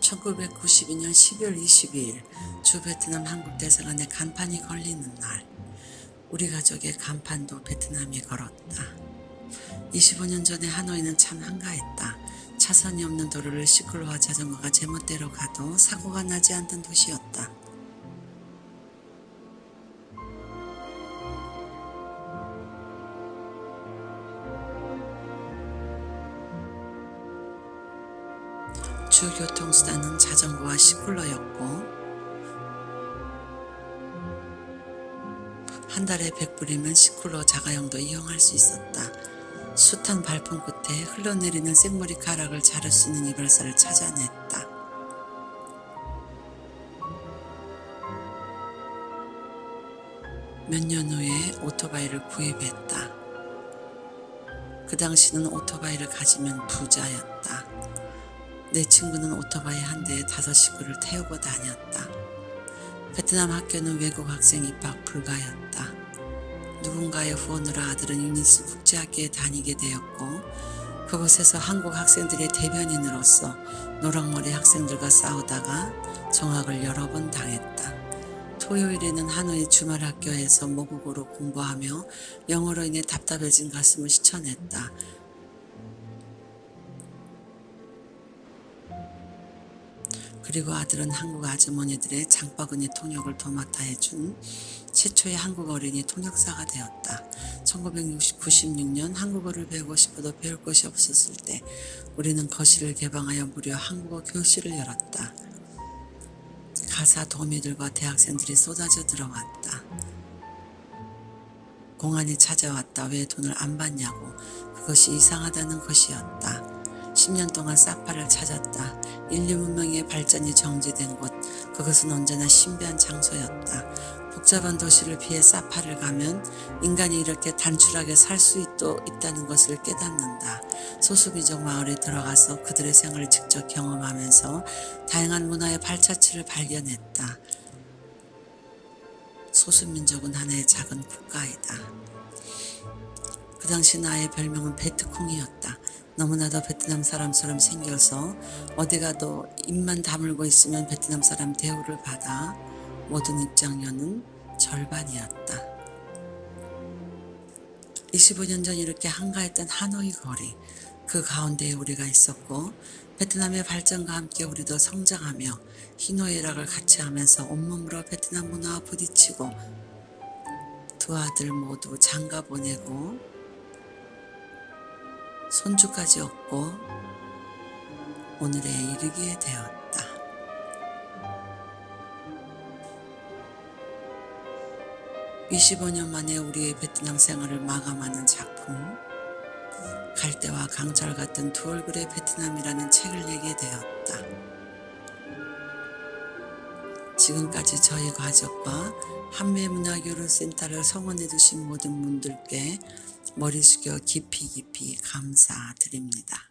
1992년 12월 22일 주 베트남 한국 대사관에 간판이 걸리는 날 우리 가족의 간판도 베트남에 걸었다. 25년 전에 하노이는 참 한가했다. 차선이 없는 도로를 시끌러와 자전거가 제멋대로 가도 사고가 나지 않던 도시였다. 주 교통수단은 자전거와 시쿨러였고 한 달에 100불이면 시쿨러 자가용도 이용할 수 있었다. 숱한 발품 끝에 흘러내리는 생머리카락을 자를 수 있는 이발사를 찾아냈다. 몇 년 후에 오토바이를 구입했다. 그 당시는 오토바이를 가지면 부자였다. 내 친구는 오토바이 한 대에 다섯 식구를 태우고 다녔다. 베트남 학교는 외국 학생 입학 불가였다. 누군가의 후원으로 아들은 유니스 국제학교에 다니게 되었고 그곳에서 한국 학생들의 대변인으로서 노랑머리 학생들과 싸우다가 정학을 여러 번 당했다. 토요일에는 하노이 주말 학교에서 모국어로 공부하며 영어로 인해 답답해진 가슴을 씻어냈다. 그리고 아들은 한국 아주머니들의 장바구니 통역을 도맡아 해준 최초의 한국 어린이 통역사가 되었다. 1996년 한국어를 배우고 싶어도 배울 곳이 없었을 때 우리는 거실을 개방하여 무려 한국어 교실을 열었다. 가사 도우미들과 대학생들이 쏟아져 들어왔다. 공안이 찾아왔다. 왜 돈을 안 받냐고. 그것이 이상하다는 것이었다. 10년 동안 사파를 찾았다. 인류 문명의 발전이 정지된 곳. 그것은 언제나 신비한 장소였다. 복잡한 도시를 피해 사파를 가면 인간이 이렇게 단출하게 살 수 있다는 것을 깨닫는다. 소수민족 마을에 들어가서 그들의 생활을 직접 경험하면서 다양한 문화의 발자취를 발견했다. 소수민족은 하나의 작은 국가이다. 그 당시 나의 별명은 베트콩이었다. 너무나도 베트남 사람처럼 생겨서 어디 가도 입만 다물고 있으면 베트남 사람 대우를 받아 모든 입장료는 절반이었다. 25년 전 이렇게 한가했던 하노이 거리 그 가운데에 우리가 있었고 베트남의 발전과 함께 우리도 성장하며 희노애락을 같이 하면서 온몸으로 베트남 문화와 부딪히고 두 아들 모두 장가 보내고 손주까지 얻고 오늘에 이르게 되었다. 25년 만에 우리의 베트남 생활을 마감하는 작품 갈대와 강철 같은 두 얼굴의 베트남이라는 책을 내게 되었다. 지금까지 저희 가족과 한매문화교류센터를 성원해 주신 모든 분들께 머리 숙여 깊이 깊이 감사드립니다.